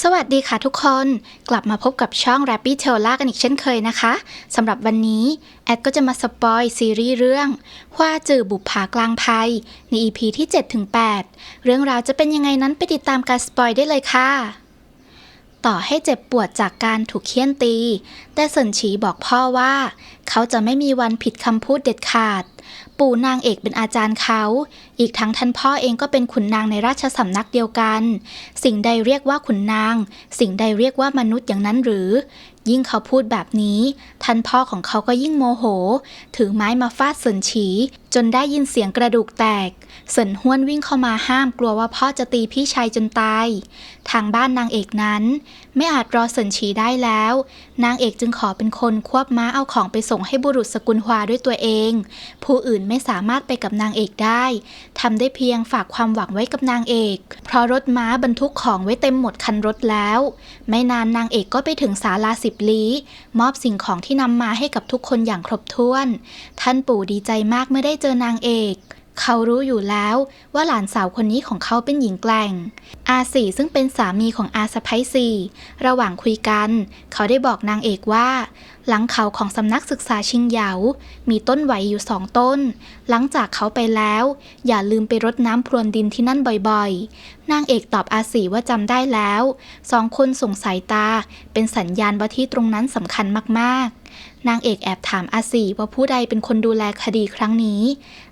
สวัสดีค่ะทุกคน กลับมาพบกับช่อง r a p p y t e l l a กันอีกเช่นเคยนะคะสำหรับวันนี้ แอดก็จะมาสปอยซีรีส์เรื่องว่าจือบุปผากลางภัย ใน EP ที่ 7-8 เรื่องราวจะเป็นยังไงนั้นไปติดตามการสปอยได้เลยค่ะ ต่อให้เจ็บปวดจากการถูกเคี่ยนตี แต่เซินฉีบอกพ่อว่า เขาจะไม่มีวันผิดคำพูดเด็ดขาด ปู่นางเอกเป็นอาจารย์เขา อีกทั้งท่านพ่อเองก็เป็นขุนนางในราชสำนักเดียวกัน สิ่งใดเรียกว่าขุนนาง สิ่งใดเรียกว่ามนุษย์อย่างนั้นหรือ ยิ่งเขาพูดแบบนี้ ท่านพ่อของเขาก็ยิ่งโมโห ถือไม้มาฟาดสนฉี จนได้ยินเสียงกระดูกแตก เสินห้วนวิ่งเข้ามาห้ามกลัวว่าพ่อจะตีพี่ชายจนตาย ทางบ้านนางเอกนั้น ไม่อาจรอเสินฉีได้แล้ว นางเอกจึงขอเป็นคนควบม้าเอาของไปส่งให้บุรุษสกุลฮวาด้วยตัวเอง ผู้อื่นไม่สามารถไปกับนางเอกได้ทำได้เพียงฝากความหวังไว้กับนางเอก เพราะรถม้าบรรทุกของไว้เต็มหมดคันรถแล้ว ไม่นานนางเอกก็ไปถึงศาลาสิบลี้ มอบสิ่งของที่นำมาให้กับทุกคนอย่างครบถ้วน ท่านปู่ดีใจมากเมื่อได้เจอนางเอก เขารู้อยู่แล้วว่าหลานสาวคนนี้ของเขาเป็นหญิงแกล่ง อาสี่ซึ่งเป็นสามีของอาสะพ้ยสีระหว่างคุยกัน เขาได้บอกนางเอกว่า หลังเขาของสำนักศึกษาชิงเหยา มีต้นไหวอยู่สองต้น หลังจากเขาไปแล้ว อย่าลืมไปรดน้ำพรวนดินที่นั่นบ่อยๆ นางเอกตอบอาสีว่าจำได้แล้ว สองคนส่งสายตา เป็นสัญญาณว่าที่ตรงนั้นสำคัญมากๆ นางเอกแอบถามอาสีว่าผู้ใดเป็นคนดูแลคดีครั้งนี้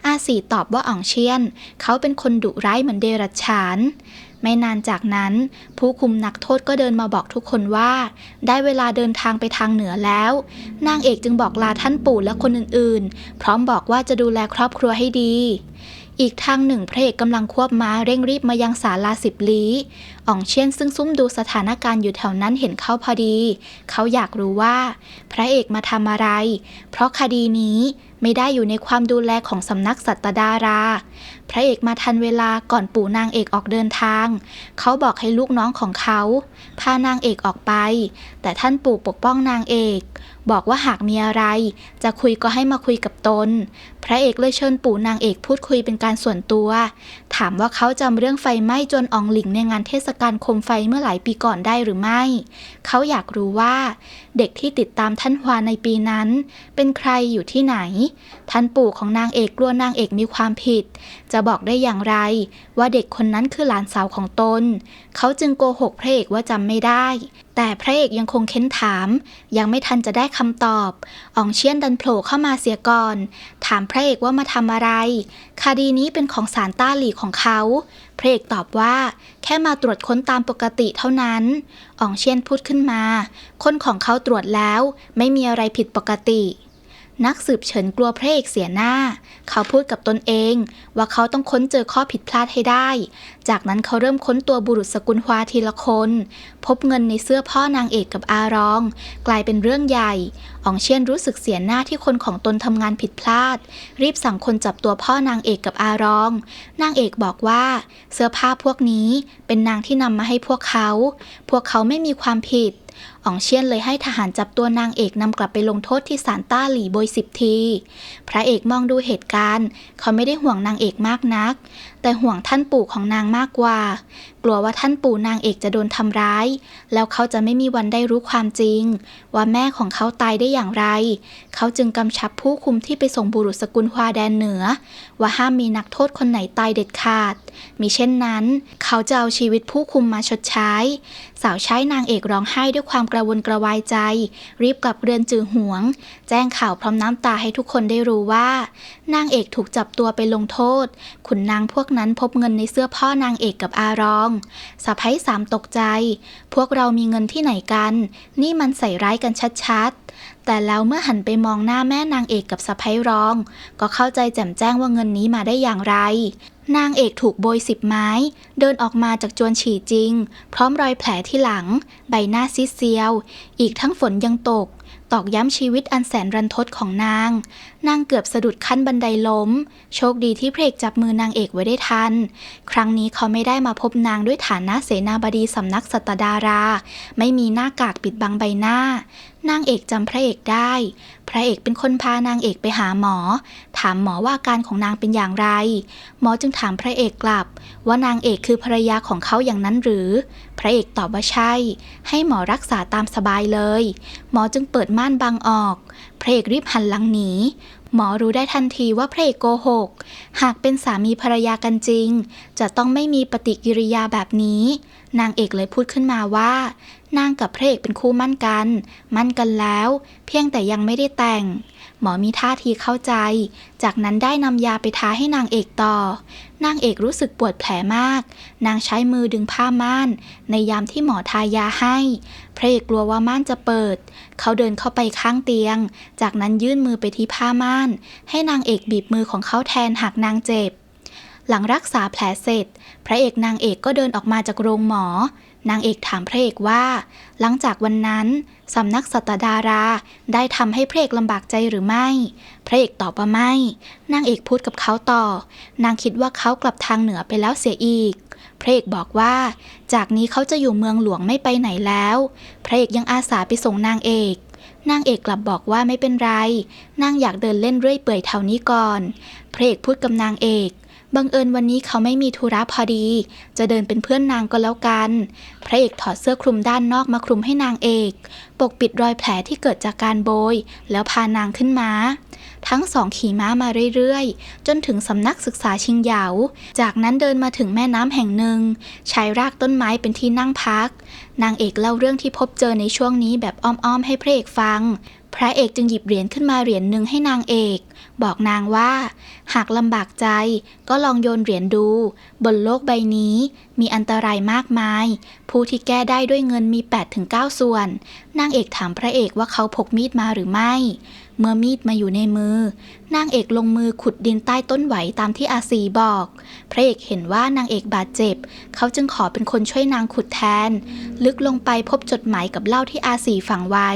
อาสีตอบว่าอ่องเชียน เขาเป็นคนดุร้ายเหมือนเดรัจฉาน ไม่นานจากนั้น ผู้คุมนักโทษก็เดินมาบอกทุกคนว่า ได้เวลาเดินทางไปทางเหนือแล้ว นางเอกจึงบอกลาท่านปู่และคนอื่นๆ พร้อมบอกว่าจะดูแลครอบครัวให้ดี อีกทางหนึ่งพระเอกกำลังควบม้าเร่งรีบมายังศาลาสิบลี้อ่องเชียนซึ่งซุ่มดูสถานการณ์อยู่แถวนั้นเห็นเข้าพอดี เขาอยากรู้ว่า พระเอกมาทำอะไร เพราะคดีนี้ไม่ได้อยู่ในความดูแลของสำนักสัตดารา พระเอกมาทันเวลาก่อนปู่นางเอกออกเดินทาง เขาบอกให้ลูกน้องของเขา พานางเอกออกไป แต่ท่านปู่ปกป้องนางเอกบอกว่าหากมีอะไร จะคุยก็ให้มาคุยกับตน พระเอกเลยเชิญปู่นางเอกพูดคุยเป็นการส่วนตัว ถามว่าเขาจำเรื่องไฟไหม้จนอองหลิงในงานเทศกาลโคมไฟเมื่อหลายปีก่อนได้หรือไม่ เขาอยากรู้ว่า เด็กที่ติดตามท่านฮวาในปีนั้น เป็นใครอยู่ที่ไหน ท่านปู่ของนางเอกกลัวนางเอกมีความผิด จะบอกได้อย่างไร ว่าเด็กคนนั้นคือหลานสาวของตน เขาจึงโกหกพระเอกว่าจำไม่ได้แต่พระเอกยังคงเค้นถาม ยังไม่ทันจะได้คำตอบอ่องเชียนดันโผล่เข้ามาเสียก่อน ถามพระเอกว่ามาทำอะไร คดีนี้เป็นของสารต้าหลีของเขา พระเอกตอบว่า แค่มาตรวจค้นตามปกติเท่านั้นอ่องเชียนพูดขึ้นมา คนของเขาตรวจแล้ว ไม่มีอะไรผิดปกติ นักสืบเฉินกลัวพระเอกเสียหน้า เขาพูดกับตนเองว่าเขาต้องค้นเจอข้อผิดพลาดให้ได้ จากนั้นเขาเริ่มค้นตัวบุรุษสกุลฮวาทีละคน พบเงินในเสื้อพ่อนางเอกกับอารอง กลายเป็นเรื่องใหญ่อ่องเชียนรู้สึกเสียหน้าที่คนของตนทำงานผิดพลาด รีบสั่งคนจับตัวพ่อนางเอกกับอารอง นางเอกบอกว่า เสื้อผ้าพวกนี้เป็นนางที่นำมาให้พวกเขา พวกเขาไม่มีความผิด อองเชียนเลยให้ทหารจับตัวนางเอกนำกลับไปลงโทษที่ศาลต้าหลี่โบยสิบที พระเอกมองดูเหตุการณ์ เขาไม่ได้ห่วงนางเอกมากนัก แต่ห่วงท่านปู่ของนางมากกว่า กลัวว่าท่านปู่นางเอกจะโดนทำร้าย แล้วเขาจะไม่มีวันได้รู้ความจริง ว่าแม่ของเขาตายได้อย่างไร เขาจึงกำชับผู้คุมที่ไปส่งบุรุษสกุลฮวาแดนเหนือ ว่าห้ามมีนักโทษคนไหนตายเด็ดขาด มิเช่นนั้น เขาจะเอาชีวิตผู้คุมมาชดใช้ สาวใช้นางเอกร้องไห้ด้วยความกระวนกระวายใจ รีบกลับเรือนจือหวง แจ้งข่าวพร้อมน้ำตาให้ทุกคนได้รู้ว่า นางเอกถูกจับตัวไปลงโทษ ขุนนางพวกนั้นพบเงินในเสื้อพ่อนางเอกกับอารองสะพ้ยสามตกใจ พวกเรามีเงินที่ไหนกัน นี่มันใส่ร้ายกันชัดๆ แต่แล้วเมื่อหันไปมองหน้าแม่นางเอกกับสะพ้ยรอง ก็เข้าใจแจ่มแจ้งว่าเงินนี้มาได้อย่างไร นางเอกถูกโบยสิบไม้ เดินออกมาจากจวนฉี่จริง พร้อมรอยแผลที่หลัง ใบหน้าซีดเซียว อีกทั้งฝนยังตก ตอกย้ำชีวิตอันแสนรันทดของนาง นางเกือบสะดุดขั้นบันไดล้ม โชคดีที่เพรกจับมือนางเอกไว้ได้ทัน ครั้งนี้เขาไม่ได้มาพบนางด้วยฐานะเสนาบดีสำนักสัตดารา ไม่มีหน้ากากปิดบังใบหน้า นางเอกจำพระเอกได้ พระเอกเป็นคนพานางเอกไปหาหมอ ถามหมอว่าอาการของนางเป็นอย่างไร หมอจึงถามพระเอกกลับ ว่านางเอกคือภรรยาของเขาอย่างนั้นหรือ พระเอกตอบว่าใช่ ให้หมอรักษาตามสบายเลย หมอจึงเปิดม่านบังออก พระเอกรีบหันหลังหนี หมอรู้ได้ทันทีว่าพระเอกโกหก หากเป็นสามีภรรยากันจริง จะต้องไม่มีปฏิกิริยาแบบนี้ นางเอกเลยพูดขึ้นมาว่า นางกับพระเอกเป็นคู่มั่นกัน มั่นกันแล้ว เพียงแต่ยังไม่ได้แต่ง หมอมีท่าทีเข้าใจ จากนั้นได้นำยาไปทาให้นางเอกต่อ นางเอกรู้สึกปวดแผลมาก นางใช้มือดึงผ้าม่าน ในยามที่หมอทายาให้ พระเอกกลัวว่าม่านจะเปิด เขาเดินเข้าไปข้างเตียง จากนั้นยื่นมือไปที่ผ้าม่าน ให้นางเอกบีบมือของเขาแทนหากนางเจ็บ หลังรักษาแผลเสร็จ พระเอกนางเอกก็เดินออกมาจากโรงหมอ นางเอกถามพระเอกว่า หลังจากวันนั้นสำนักสัตดาราได้ทำให้พระเอกลำบากใจหรือไม่ พระเอกตอบว่าไม่ นางเอกพูดกับเขาต่อ นางคิดว่าเขากลับทางเหนือไปแล้วเสียอีก พระเอกบอกว่า จากนี้เขาจะอยู่เมืองหลวงไม่ไปไหนแล้ว พระเอกยังอาสาไปส่งนางเอกนางเอกกลับบอกว่าไม่เป็นไร นางอยากเดินเล่นเรื่อยเปื่อยแถวนี้ก่อน พระเอกพูดกับนางเอก บังเอิญวันนี้เขาไม่มีธุระพอดี จะเดินเป็นเพื่อนนางก็แล้วกัน พระเอกถอดเสื้อคลุมด้านนอกมาคลุมให้นางเอก ปกปิดรอยแผลที่เกิดจากการโบย แล้วพานางขึ้นมาทั้งสองขี่ม้ามาเรื่อยๆ จนถึงสำนักศึกษาชิงเหยา จากนั้นเดินมาถึงแม่น้ำแห่งหนึ่ง ใช้รากต้นไม้เป็นที่นั่งพัก นางเอกเล่าเรื่องที่พบเจอในช่วงนี้แบบอ้อมๆให้พระเอกฟัง พระเอกจึงหยิบเหรียญขึ้นมาเหรียญหนึ่งให้นางเอก บอกนางว่า หากลำบากใจก็ลองโยนเหรียญดู บนโลกใบนี้ มีอันตรายมากมาย ผู้ที่แก้ได้ด้วยเงินมี 8-9 ส่วน นางเอกถามพระเอกว่าเขาพกมีดมาหรือไม่ เมื่อมีดมาอยู่ในมือ นางเอกลงมือขุดดินใต้ต้นไหวตามที่อาซีบอก พระเอกเห็นว่านางเอกบาดเจ็บ เขาจึงขอเป็นคนช่วยนางขุดแทน ลึกลงไปพบจดหมายกับเหล้าที่อาสีฝังไว้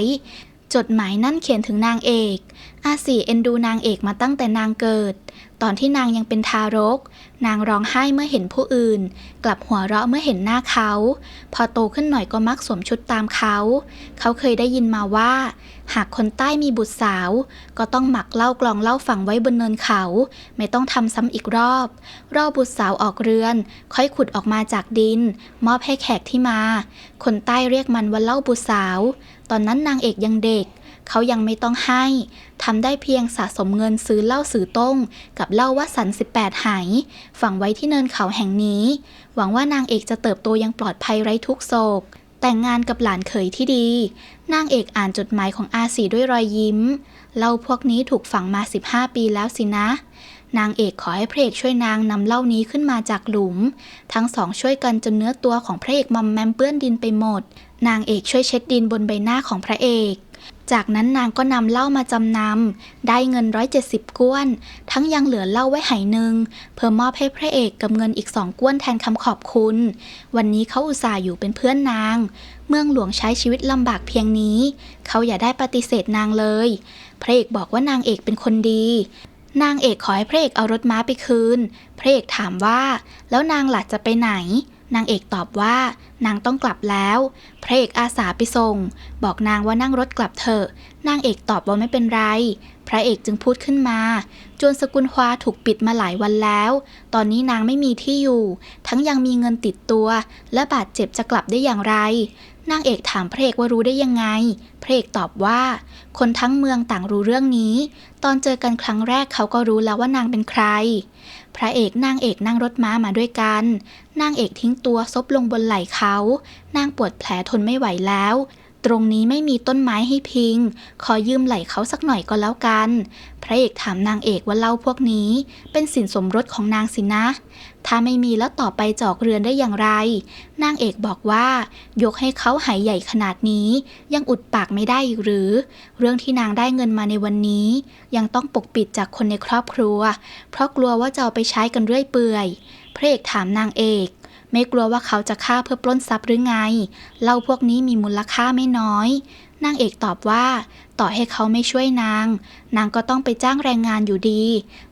จดหมายนั่นเขียนถึงนางเอก อาสีเอ็นดูนางเอกมาตั้งแต่นางเกิด ตอนที่นางยังเป็นทารก นางร้องไห้เมื่อเห็นผู้อื่น กลับหัวเราะเมื่อเห็นหน้าเขา พอโตขึ้นหน่อยก็มักสวมชุดตามเขา เขาเคยได้ยินมาว่า หากคนใต้มีบุตรสาว ก็ต้องหมักเหล้ากลองเหล้าฝังไว้บนเนินเขา ไม่ต้องทำซ้ำอีกรอบ รอบุตรสาวออกเรือน ค่อยขุดออกมาจากดิน มอบให้แขกที่มา คนใต้เรียกมันว่าเหล้าบุตรสาว ตอนนั้นนางเอกยังเด็ก เขายังไม่ต้องให้ทำได้เพียงสะสมเงินซื้อเหล้าสือต้ง กับเหล้าวัสัน18ไหาย ฝังไว้ที่เนินเขาแห่งนี้ หวังว่านางเอกจะเติบโตอยังปลอดภัยไร้ทุกโศก แต่งงานกับหลานเขยที่ดี นางเอกอ่านจดหมายของอาสีด้วยรอยยิ้มเหล้าพวกนี้ถูกฝังมา 15 ปีแล้วสินะ นางเอกขอให้พระเอกช่วยนางนำเหล้านี้ขึ้นมาจากหลุม ทั้งสองช่วยกันจนเนื้อตัวของพระเอกมอมแมมเปื้อนดินไปหมด นางเอกช่วยเช็ดดินบนใบหน้าของพระเอก จากนั้นนางก็นำเหล้ามาจำนำได้เงิน 170 ก้วน ทั้งยังเหลือเหล้าไว้ไหหนึ่งเพื่อมอบให้พระเอกกับเงินอีกสองก้วนแทนคำขอบคุณ วันนี้เขาอุตส่าห์อยู่เป็นเพื่อนนาง เมืองหลวงใช้ชีวิตลำบากเพียงนี้ เขาอย่าได้ปฏิเสธนางเลย พระเอกบอกว่านางเอกเป็นคนดีนางเอกขอให้พระเอกเอารถม้าไปคืน พระเอกถามว่า แล้วนางหลัดจะไปไหน นางเอกตอบว่านางต้องกลับแล้ว พระเอกอาสาไปส่ง บอกนางว่านั่งรถกลับเถอะ นางเอกตอบว่าไม่เป็นไร พระเอกจึงพูดขึ้นมา จวนสกุลควาถูกปิดมาหลายวันแล้ว ตอนนี้นางไม่มีที่อยู่ ทั้งยังมีเงินติดตัว และบาดเจ็บจะกลับได้อย่างไร นางเอกถามพระเอกว่ารู้ได้ยังไง พระเอกตอบว่า คนทั้งเมืองต่างรู้เรื่องนี้ ตอนเจอกันครั้งแรกเขาก็รู้แล้วว่านางเป็นใคร พระเอกนางเอกนั่งรถม้ามาด้วยกัน นางเอกทิ้งตัวซบลงบนไหล่เขา นางปวดแผลทนไม่ไหวแล้ว ตรงนี้ไม่มีต้นไม้ให้พิง ขอยืมไหล่เขาสักหน่อยก็แล้วกัน พระเอกถามนางเอกว่าเล้าพวกนี้ เป็นสินสมรสของนางสินะ ถ้าไม่มีแล้วต่อไปจอกเรือนได้อย่างไร นางเอกบอกว่า ยกให้เขาหายใหญ่ขนาดนี้ ยังอุดปากไม่ได้อีกหรือ เรื่องที่นางได้เงินมาในวันนี้ ยังต้องปกปิดจากคนในครอบครัว เพราะกลัวว่าจะเอาไปใช้กันเรื่อยเปื่อย พระเอกถามนางเอก ไม่กลัวว่าเขาจะฆ่าเพื่อปล้นทรัพย์หรือไงเหล้าพวกนี้มีมูลค่าไม่น้อย นางเอกตอบว่า ต่อให้เขาไม่ช่วยนาง นางก็ต้องไปจ้างแรงงานอยู่ดี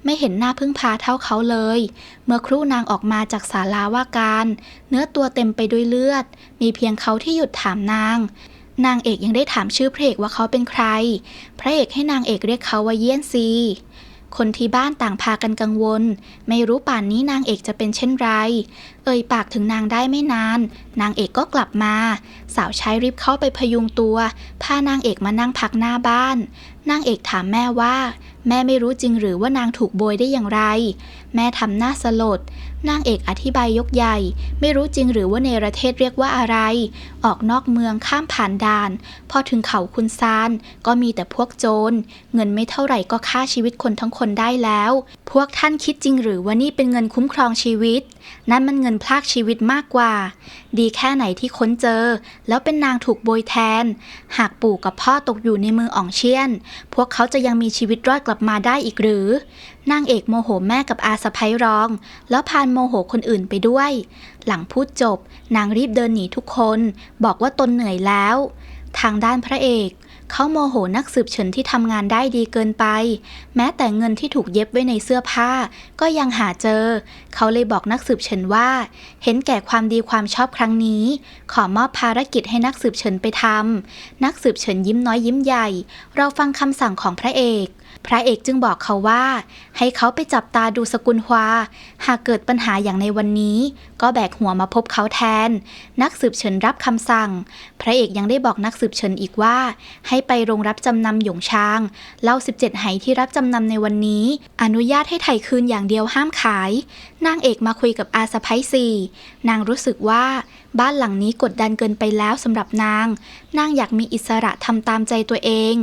ไม่เห็นหน้าพึ่งพาเท่าเขาเลย เมื่อครู่นางออกมาจากศาลาว่าการ เนื้อตัวเต็มไปด้วยเลือด มีเพียงเขาที่หยุดถามนางนางเอกยังได้ถามชื่อพระเอกว่าเขาเป็นใคร พระเอกให้นางเอกเรียกเขาว่าเยี่ยนซี คนที่บ้านต่างพากันกังวล ไม่รู้ป่านนี้นางเอกจะเป็นเช่นไร เอ่ยปากถึงนางได้ไม่นาน นางเอกก็กลับมา สาวใช้รีบเข้าไปพยุงตัว พานางเอกมานั่งพักหน้าบ้าน นางเอกถามแม่ว่า แม่ไม่รู้จริงหรือว่านางถูกโบยได้อย่างไร แม่ทำหน้าสลด นางเอกอธิบายยกใหญ่ ไม่รู้จริงหรือว่าเนประเทศเรียกว่าอะไร ออกนอกเมืองข้ามผ่านด่าน พอถึงเขาคุณซาน ก็มีแต่พวกโจร เงินไม่เท่าไหร่ก็ฆ่าชีวิตคนทั้งคนได้แล้ว พวกท่านคิดจริงหรือว่านี่เป็นเงินคุ้มครองชีวิต นั่นมันเงินพลากชีวิตมากกว่า ดีแค่ไหนที่ค้นเจอ แล้วเป็นนางถูกโบยแทน หากปู่กับพ่อตกอยู่ในมืออ่องเชียน พวกเขาจะยังมีชีวิตรอดกลับมาได้อีกหรือ นางเอกโมโหแม่กับอาสะพ้ยรอง แล้วพานโมโหคนอื่นไปด้วย หลังพูดจบ นางรีบเดินหนีทุกคน บอกว่าตนเหนื่อยแล้ว ทางด้านพระเอกเขาโมโหนักสืบเฉินที่ทำงานได้ดีเกินไป แม้แต่เงินที่ถูกเย็บไว้ในเสื้อผ้า ก็ยังหาเจอเขาเลยบอกนักสืบเฉินว่า เห็นแก่ความดีความชอบครั้งนี้ ขอมอบภารกิจให้นักสืบเฉินไปทำนักสืบเฉินยิ้มน้อยยิ้มใหญ่ เราฟังคำสั่งของพระเอก พระเอกจึงบอกเขาว่า ให้เขาไปจับตาดูสกุลฮวาหากเกิดปัญหาอย่างในวันนี้ ก็แบกหัวมาพบเขาแทน นักสืบเฉินรับคำสั่ง พระเอกยังได้บอกนักสืบเฉินอีกว่า ให้ไปโรงรับจำนำหยงชางเล่า 17ไหที่รับจำนำในวันนี้ อนุญาตให้ไถ่คืนอย่างเดียวห้ามขายนางเอกมาคุยกับอาสะพ้ยสี่นางรู้สึกว่าบ้านหลังนี้กดดันเกินไปแล้วสำหรับนาง นางอยากมีอิสระทำตามใจตัวเอง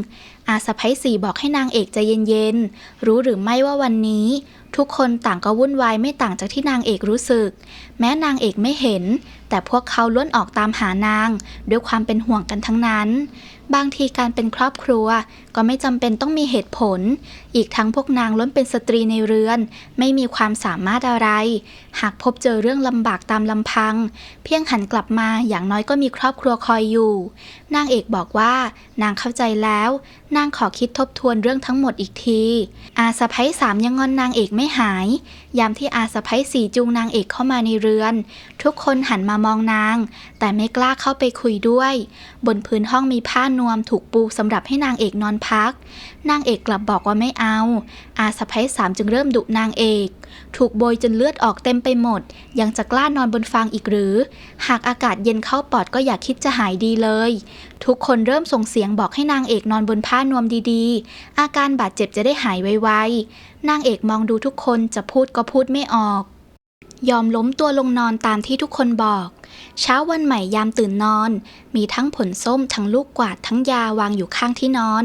อาสะพ้ยสีบอกให้นางเอกใจเย็นๆ รู้หรือไม่ว่าวันนี้ ทุกคนต่างก็วุ่นวายไม่ต่างจากที่นางเอกรู้สึก แม้นางเอกไม่เห็น แต่พวกเขาล้วนออกตามหานาง ด้วยความเป็นห่วงกันทั้งนั้น บางทีการเป็นครอบครัว ก็ไม่จำเป็นต้องมีเหตุผล อีกทั้งพวกนางล้วนเป็นสตรีในเรือน ไม่มีความสามารถอะไร หากพบเจอเรื่องลำบากตามลำพัง เพียงหันกลับมาอย่างน้อยก็มีครอบครัวคอยอยู่ นางเอกบอกว่า นางเข้าใจแล้ว นางขอคิดทบทวนเรื่องทั้งหมดอีกที อาสะพ้ยสามยังงอนนางเอกไม่หายยามที่อาสะพ้ยสีจูงนางเอกเข้ามาในเรือน ทุกคนหันมามองนาง แต่ไม่กล้าเข้าไปคุยด้วย บนพื้นห้องมีผ้านวมถูกปูสำหรับให้นางเอกนอนพัก นางเอกกลับบอกว่าไม่เอา อาสะพ้ยสามจึงเริ่มดุนางเอก ถูกโบยจนเลือดออกเต็มไปหมด ยังจะกล้านอนบนฟางอีกหรือ หากอากาศเย็นเข้าปอดก็อย่าคิดจะหายดีเลย ทุกคนเริ่มส่งเสียงบอกให้นางเอกนอนบนผ้านวมดีๆ อาการบาดเจ็บจะได้หายไวๆ นางเอกมองดูทุกคนจะพูดก็พูดไม่ออก ยอมล้มตัวลงนอนตามที่ทุกคนบอก เช้าวันใหม่ยามตื่นนอน มีทั้งผลส้มทั้งลูกกวาดทั้งยาวางอยู่ข้างที่นอน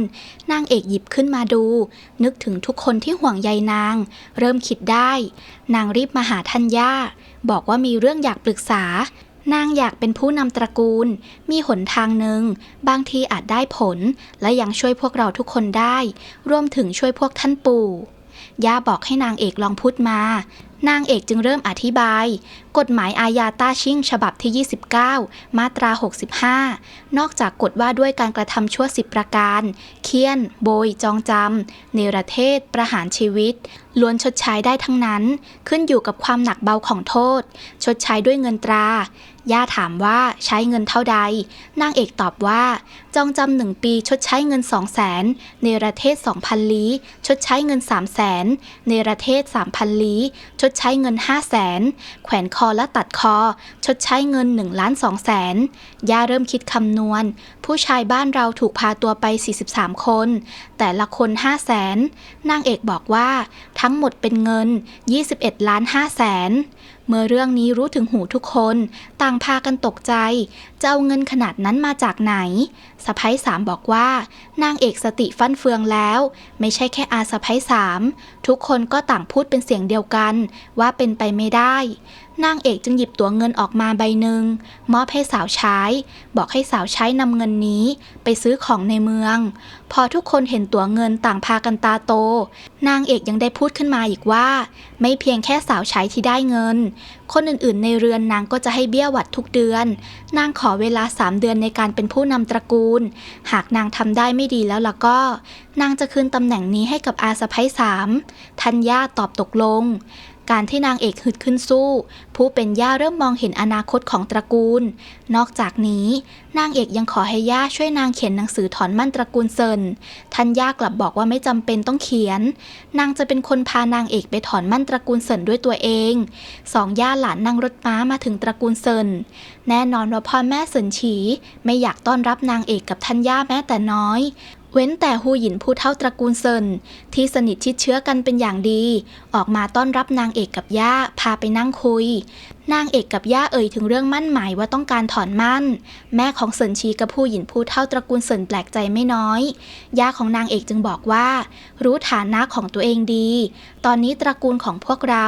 นางเอกหยิบขึ้นมาดู นึกถึงทุกคนที่ห่วงใยนาง เริ่มคิดได้ นางรีบมาหาทัญญาบอกว่ามีเรื่องอยากปรึกษา นางอยากเป็นผู้นำตระกูล มีหนทางหนึ่ง บางทีอาจได้ผล และยังช่วยพวกเราทุกคนได้ รวมถึงช่วยพวกท่านปู่ ย่าบอกให้นางเอกลองพูดมา นางเอกจึงเริ่มอธิบาย กฎหมายอาญาต้าชิ่งฉบับที่ 29 มาตรา 65 นอกจากกฎว่าด้วยการกระทำชั่ว10ประการ เคี่ยน โบย จองจำ เนรเทศ ประหารชีวิตล้วนชดใช้ได้ทั้งนั้น ขึ้นอยู่กับความหนักเบาของโทษ ชดใช้ด้วยเงินตรา ย่าถามว่าใช้เงินเท่าใด นางเอกตอบว่า จองจำหนึ่งปีชดใช้เงินสองแสนเนประเทศ2,000ลี้ชดใช้เงิน3 0 0แสนเนประเทศ3,000ลี้ชดใช้เงิน5 0 0แสนแขวนคอและตัดคอ ชดใช้เงิน1ล้าน2แสนย่าเริ่มคิดคำนวณ ผู้ชายบ้านเราถูกพาตัวไป 43 คน แต่ละคน5 0 0แสนนางเอกบอกว่า ทั้งหมดเป็นเงิน 21ล้าน5แสน เมื่อเรื่องนี้รู้ถึงหูทุกคน ต่างพากันตกใจจะเอาเงินขนาดนั้นมาจากไหนสะพ้ยสามบอกว่า นางเอกสติฟั่นเฟืองแล้ว ไม่ใช่แค่อาสะพ้ยสามทุกคนก็ต่างพูดเป็นเสียงเดียวกัน ว่าเป็นไปไม่ได้ นางเอกจึงหยิบตั๋วเงินออกมาใบหนึ่งมอบให้สาวใช้ บอกให้สาวใช้นำเงินนี้ไปซื้อของในเมือง พอทุกคนเห็นตั๋วเงินต่างพากันตาโต นางเอกยังได้พูดขึ้นมาอีกว่า ไม่เพียงแค่สาวใช้ที่ได้เงิน คนอื่นๆ ในเรือนนางก็จะให้เบี้ยหวัดทุกเดือน นางขอเวลาสามเดือนในการเป็นผู้นำตระกูล หากนางทำได้ไม่ดีแล้วล่ะก็ นางจะคืนตำแหน่งนี้ให้กับอาสะพ้ยสามทัญญาตอบตกลง การที่นางเอกฮึดขึ้นสู้ ผู้เป็นย่าเริ่มมองเห็นอนาคตของตระกูล นอกจากนี้ นางเอกยังขอให้ย่าช่วยนางเขียนหนังสือถอนมั่นตระกูลเซินทัญญากลับบอกว่าไม่จำเป็นต้องเขียน นางจะเป็นคนพานางเอกไปถอนมั่นตระกูลเซินด้วยตัวเองสองย่าหลานนั่งรถม้ามาถึงตระกูลเซินแน่นอนว่าพ่อแม่เซินฉีไม่อยากต้อนรับนางเอกกับทัญญาแม้แต่น้อย เว้นแต่ฮูหยินผู้เท่าตระกูลเซินที่สนิทชิดเชื้อกันเป็นอย่างดี ออกมาต้อนรับนางเอกกับย่าพาไปนั่งคุย นางเอกกับย่าเอ่ยถึงเรื่องมั่นหมายว่าต้องการถอนมั่น แม่ของเซินชีกับผู้หญินผู้เท่าตระกูลเซินแปลกใจไม่น้อยย่าของนางเอกจึงบอกว่า รู้ฐานะของตัวเองดี ตอนนี้ตระกูลของพวกเรา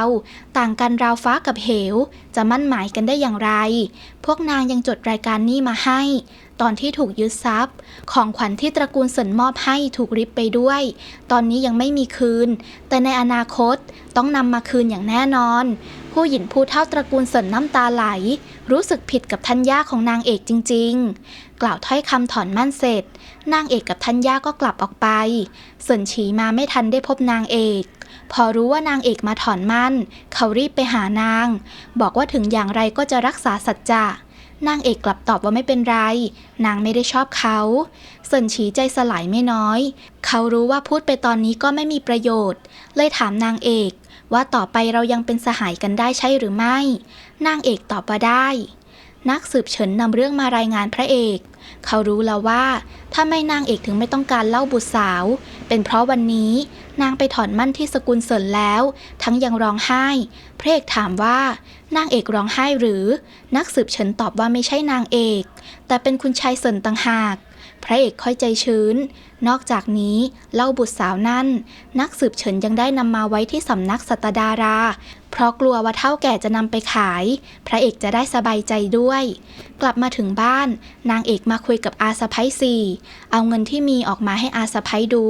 ต่างกันราวฟ้ากับเหว จะมั่นหมายกันได้อย่างไร พวกนางยังจดรายการนี้มาให้ ตอนที่ถูกยึดทรัพย์ ของขวัญที่ตระกูลเซินมอบให้ถูกริบไปด้วย ตอนนี้ยังไม่มีคืน แต่ในอนาคตต้องนำมาคืนอย่างแน่นอน ผู้หญิงผู้เท่าตระกูลเซินน้ำตาไหล รู้สึกผิดกับทัญญาของนางเอกจริง ๆ กล่าวถ้อยคำถอนมั่นเสร็จ นางเอกกับทัญญาก็กลับออกไปเซินฉีมาไม่ทันได้พบนางเอกพอรู้ว่านางเอกมาถอนมั่น เขารีบไปหานาง บอกว่าถึงอย่างไรก็จะรักษาสัจจะ นางเอกกลับตอบว่าไม่เป็นไร นางไม่ได้ชอบเขาเซินฉีใจสลายไม่น้อย เขารู้ว่าพูดไปตอนนี้ก็ไม่มีประโยชน์ เลยถามนางเอกว่าต่อไปเรายังเป็นสหายกันได้ใช่หรือไม่ นางเอกตอบว่าได้ นักสืบเฉินนำเรื่องมารายงานพระเอก เขารู้แล้วว่าถ้าไม่นางเอกถึงไม่ต้องการเล่าบุตรสาว เป็นเพราะวันนี้นางไปถอนมั่นที่สกุลเสินแล้ว ทั้งยังร้องไห้ พระเอกถามว่านางเอกร้องไห้หรือ นักสืบเฉินตอบว่าไม่ใช่นางเอก แต่เป็นคุณชายเสินต่างหาก พระเอกค่อยใจชื้น นอกจากนี้เล่าบุตรสาวนั่น นักสืบเฉินยังได้นำมาไว้ที่สำนักสัตดารา เพราะกลัวว่าเท่าแก่จะนำไปขาย พระเอกจะได้สบายใจด้วย กลับมาถึงบ้าน นางเอกมาคุยกับอาสะพ้ยสี่เอาเงินที่มีออกมาให้อาสะพ้ยดู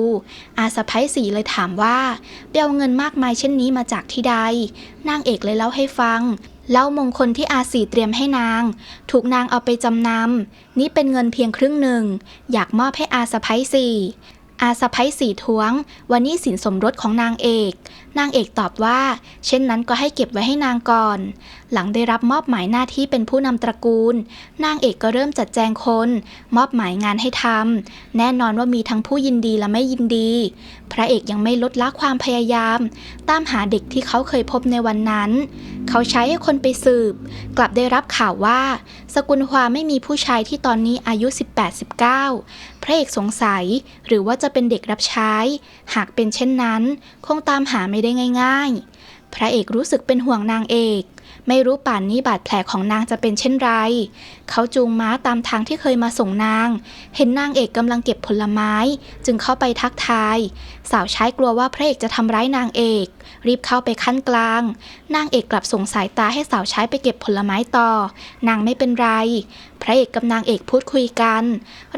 อาสะพ้ยสี่เลยถามว่าไปเอาเงินมากมายเช่นนี้มาจากที่ใด นางเอกเลยเล่าให้ฟังเล่ามงคลที่อาสีเตรียมให้นาง ถูกนางเอาไปจำนำ นี่เป็นเงินเพียงครึ่งหนึ่ง อยากมอบให้อาสะพ้ยสี่ อาสะพ้ยสี่ท้วง วันนี้สินสมรสของนางเอก นางเอกตอบว่า เช่นนั้นก็ให้เก็บไว้ให้นางก่อน หลังได้รับมอบหมายหน้าที่เป็นผู้นำตระกูล นางเอกก็เริ่มจัดแจงคน มอบหมายงานให้ทำ แน่นอนว่ามีทั้งผู้ยินดีและไม่ยินดี พระเอกยังไม่ลดละความพยายาม ตามหาเด็กที่เขาเคยพบในวันนั้น เขาใช้ให้คนไปสืบ กลับได้รับข่าวว่า สกุลฮวาไม่มีผู้ชายที่ตอนนี้อายุ 18-19 ระเอกสงสัย หรือว่าจะเป็นเด็กรับใช้ หากเป็นเช่นนั้น คงตามหาไม่ได้ง่าย ๆ พระเอกรู้สึกเป็นห่วงนางเอก ไม่รู้ป่านนี้บาดแผลของนางจะเป็นเช่นไร เขาจูงม้าตามทางที่เคยมาส่งนาง เห็นนางเอกกำลังเก็บผลไม้ จึงเข้าไปทักทาย สาวใช้กลัวว่าพระเอกจะทำร้ายนางเอก รีบเข้าไปขั้นกลาง นางเอกกลับส่งสายตาให้สาวใช้ไปเก็บผลไม้ต่อ นางไม่เป็นไร พระเอกกับนางเอกพูดคุยกัน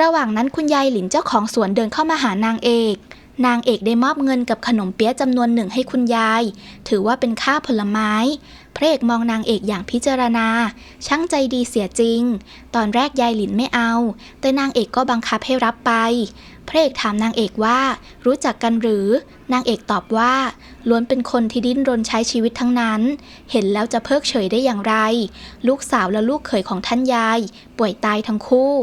ระหว่างนั้นคุณยายหลินเจ้าของสวนเดินเข้ามาหานางเอกนางเอกได้มอบเงินกับขนมเปี๊ยะจำนวนหนึ่งให้คุณยาย ถือว่าเป็นค่าผลไม้ พระเอกมองนางเอกอย่างพิจารณา ช่างใจดีเสียจริง ตอนแรกยายหลินไม่เอา แต่นางเอกก็บังคับให้รับไป พระเอกถามนางเอกว่า รู้จักกันหรือ นางเอกตอบว่า ล้วนเป็นคนที่ดิ้นรนใช้ชีวิตทั้งนั้น เห็นแล้วจะเพิกเฉยได้อย่างไร ลูกสาวและลูกเขยของท่านยาย ป่วยตายทั้งคู่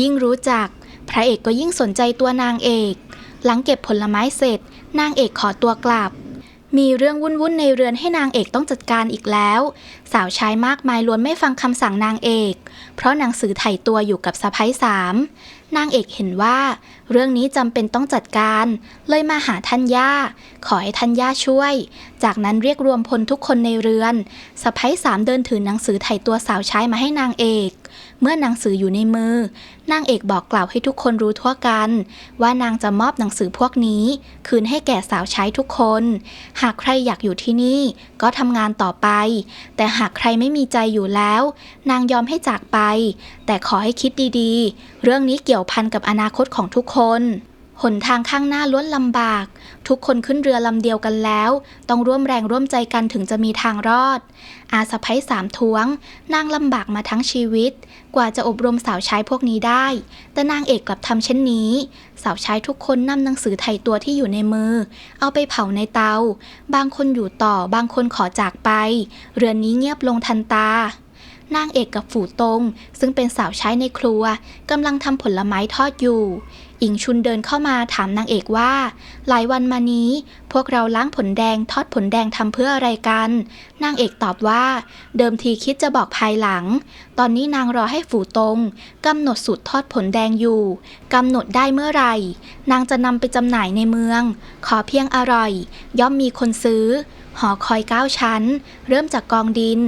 ยิ่งรู้จัก พระเอกก็ยิ่งสนใจตัวนางเอก หลังเก็บผลไม้เสร็จ นางเอกขอตัวกลับ มีเรื่องวุ่นๆในเรือนให้นางเอกต้องจัดการอีกแล้ว สาวใช้มากมายล้วนไม่ฟังคำสั่งนางเอก เพราะหนังสือไถ่ตัวอยู่กับสะพ้ายสามนางเอกเห็นว่า เรื่องนี้จำเป็นต้องจัดการ เลยมาหาท่านย่า ขอให้ท่านย่าช่วย จากนั้นเรียกรวมพลทุกคนในเรือนสะพ้ายสามเดินถือหนังสือไถ่ตัวสาวใช้มาให้นางเอก เมื่อหนังสืออยู่ในมือนางเอกบอกกล่าวให้ทุกคนรู้ทั่วกัน ว่านางจะมอบหนังสือพวกนี้ คืนให้แก่สาวใช้ทุกคน หากใครอยากอยู่ที่นี่ ก็ทำงานต่อไป แต่หากใครไม่มีใจอยู่แล้ว นางยอมให้จากไป แต่ขอให้คิดดีๆ เรื่องนี้เกี่ยวพันกับอนาคตของทุกคน หนทางข้างหน้าล้วนลำบาก ทุกคนขึ้นเรือลำเดียวกันแล้ว ต้องร่วมแรงร่วมใจกันถึงจะมีทางรอด อาสะพ้ยสามท้วง นางลำบากมาทั้งชีวิต กว่าจะอบรมสาวใช้พวกนี้ได้ แต่นางเอกกลับทำเช่นนี้ สาวใช้ทุกคนนำหนังสือไถ่ตัวที่อยู่ในมือ เอาไปเผาในเตา บางคนอยู่ต่อบางคนขอจากไป เรือนนี้เงียบลงทันตานางเอกกับฝูตง ซึ่งเป็นสาวใช้ในครัวกำลังทำผลไม้ทอดอยู่ อิงชุนเดินเข้ามาถามนางเอกว่า หลายวันมานี้ พวกเราล้างผลแดงทอดผลแดงทำเพื่ออะไรกัน นางเอกตอบว่า เดิมทีคิดจะบอกภายหลัง ตอนนี้นางรอให้ฝูตงกำหนดสูตรทอดผลแดงอยู่กำหนดได้เมื่อไหร่ นางจะนำไปจำหน่ายในเมือง ขอเพียงอร่อย ย่อมมีคนซื้อหอคอยเก้าชั้น เริ่มจากกองดิน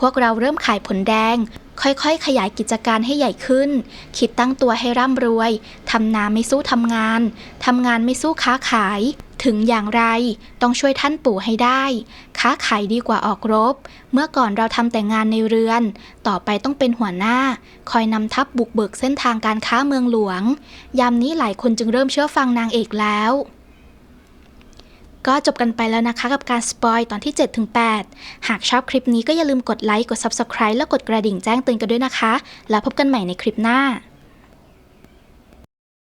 พวกเราเริ่มขายผลแดง ค่อยๆ ขยายกิจการให้ใหญ่ขึ้น คิดตั้งตัวให้ร่ำรวย ทำนาไม่สู้ทำงาน ทำงานไม่สู้ค้าขาย ถึงอย่างไร ต้องช่วยท่านปู่ให้ได้ ค้าขายดีกว่าออกรบ เมื่อก่อนเราทำแต่งานในเรือน ต่อไปต้องเป็นหัวหน้า คอยนำทัพบุกเบิกเส้นทางการค้าเมืองหลวง ยามนี้หลายคนจึงเริ่มเชื่อฟังนางเอกแล้ว ก็จบกันไปแล้วนะคะกับการสปอยตอนที่ 7-8 หากชอบคลิปนี้ก็อย่าลืมกดไลค์ กด Subscribe และกดกระดิ่งแจ้งเตือนกันด้วยนะคะ แล้วพบกันใหม่ในคลิปหน้า